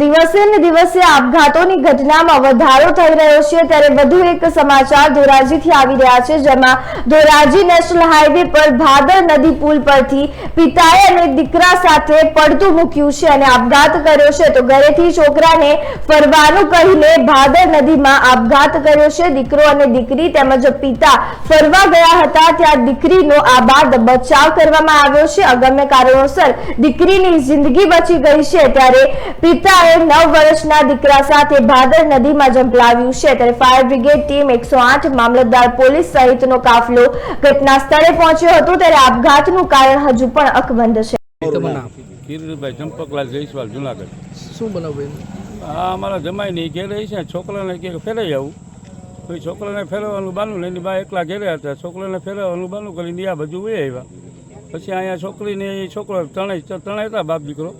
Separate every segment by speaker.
Speaker 1: દિવસે ને દિવસે આપઘાતોની ઘટનામાં વધારો થઈ રહ્યો છે ત્યારે વધુ એક સમાચાર ધોરાજીથી આવી રહ્યા છે, જેમાં ધોરાજી નેશનલ હાઈવે પર ભાદર નદી પુલ પરથી પિતાએ અને દીકરા સાથે પડતું મૂક્યું છે અને આપઘાત કર્યો છે. તો ઘરેથી છોકરાને ફરવાનું કહીને ભાદર નદીમાં આપઘાત કર્યો છે. દીકરો અને દીકરી તેમજ પિતા ફરવા ગયા હતા, ત્યાં દીકરીનો આબાદ બચાવ કરવામાં આવ્યો છે. અગમ્ય કારણોસર દીકરીની જિંદગી બચી ગઈ છે. ત્યારે પિતાએ નવ વર્ષના દીકરા સાથે ભાદર નદીમાં ઝંપલાવ્યું છે. ત્યારે ફાયર બ્રિગેડ ટીમ એકસો આઠ મામલતદાર પોલીસ સહિતનો કાફલો ઘટના સ્થળે પહોંચ્યો હતો. ત્યારે આપઘાતનું કારણ હજુ પણ અકબંધ છે.
Speaker 2: કિરીટભાઈ ચંપકલાલ જયસ્વાલ જુનાગઢ.
Speaker 3: શું
Speaker 2: આ અમારા ઘેરે છે. છોકરાને કે ફેરાઈ આવું. પછી છોકરાને ફેરવવાનું બાનું લઈને બા એકલા ઘેરે હતા. છોકરાને ફેરવવાનું બાનું કરીને આ બધું વહી આવ્યા. પછી અહીંયા છોકરીને છોકરો ત્રણેય ત્રણેય હતા બાપ દીકરો.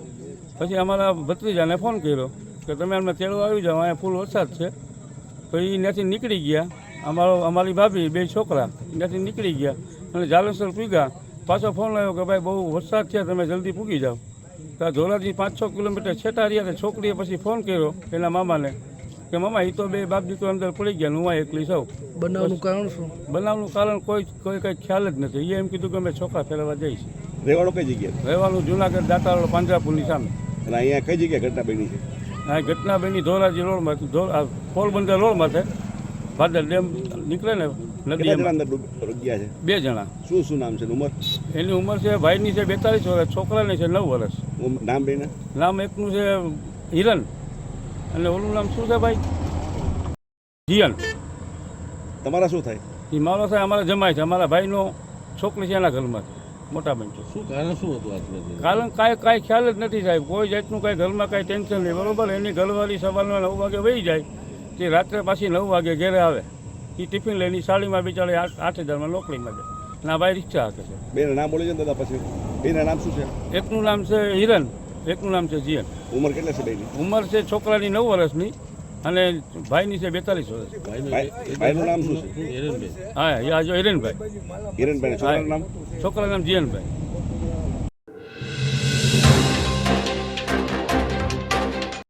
Speaker 2: પછી અમારા ભત્રીજાને ફોન કર્યો કે તમે અમને તેડો આવી જાઓ અહીંયા ફૂલ વરસાદ છે. તો એ ત્યાંથી નીકળી ગયા. અમારો અમારી ભાભી બે છોકરા ત્યાંથી નીકળી ગયા. અને જાલેશ્વર પૂગ્યા. પાછો ફોન આવ્યો કે ભાઈ બહુ વરસાદ છે તમે જલ્દી પૂગી જાઓ. તો ધોરાજી પાંચ છ કિલોમીટર છેટા રહ્યા તો છોકરીએ પછી ફોન કર્યો એના મામાને કે મામા એ તો બે બાપ દીકરો અંદર પડી ગયા ને હું આ એકલી સૌ
Speaker 3: બનાવનું કારણ શું?
Speaker 2: બનાવનું કારણ કોઈ કોઈ કંઈ ખ્યાલ જ નથી. એ એમ કીધું કે અમે છોકરા ફેરવા જઈશ.
Speaker 4: રહેવાનું કઈ જગ્યાએ?
Speaker 2: રહેવાનું જુનાગઢ દાતાવાળો પાંજરાપુરની સામે.
Speaker 4: અને અહીંયા કઈ જગ્યાએ ઘટના બની છે?
Speaker 2: આ ઘટના બની ધોરાજી રોડમાં. ધોરા પોરબંદર રોડમાં છે. ફાદર ડેમ નીકળે ને નદી
Speaker 4: અંદર ગયા છે?
Speaker 2: બે જણા.
Speaker 4: શું શું નામ છે ઉંમર?
Speaker 2: એની ઉંમર છે ભાઈની છે બેતાલીસ વર્ષ છોકરાની છે નવ વર્ષ.
Speaker 4: નામ બેના?
Speaker 2: નામ એકનું છે હિરન અને ઓલું નામ શું છે ભાઈ? જીયન.
Speaker 4: તમારા શું થાય?
Speaker 2: એ મારો થાય અમારા જમાય છે. અમારા ભાઈનો છોકરી છે એના ઘરમાં. મોટા બેન છે
Speaker 5: શું કારણ શું હતું આટલું
Speaker 2: કારણ કાંઈ કાંઈ ખ્યાલ જ નથી સાહેબ. કોઈ જાતનું કાંઈ ઘરમાં કાંઈ ટેન્શન નહીં. બરોબર? એની ઘરવાળી સવારના નવ વાગે વહી જાય. તે રાત્રે પાછી નવ વાગે ઘેરે આવે. એ ટિફિન લઈને સાડીમાં બિચારી આઠ આઠ હજારમાં નોકરીમાં જાય. ના ભાઈ રિક્ષા હાકે છે.
Speaker 4: બેન નામ બોલી જાય દાદા પછી. બેના નામ શું છે?
Speaker 2: એકનું નામ છે હિરન એકનું નામ છે જીયન.
Speaker 4: ઉંમર કેટલા છે બેની
Speaker 2: ઉંમર છે છોકરાની નવ વર્ષની. અને ભાઈની છે બેતાલીસ વર્ષ.
Speaker 4: ભાઈનું નામ શું છે?
Speaker 2: હા હિરેનભાઈ.
Speaker 4: હિરણભાઈ છોકરાનું નામ?
Speaker 2: છોકરાનું નામ જીયનભાઈ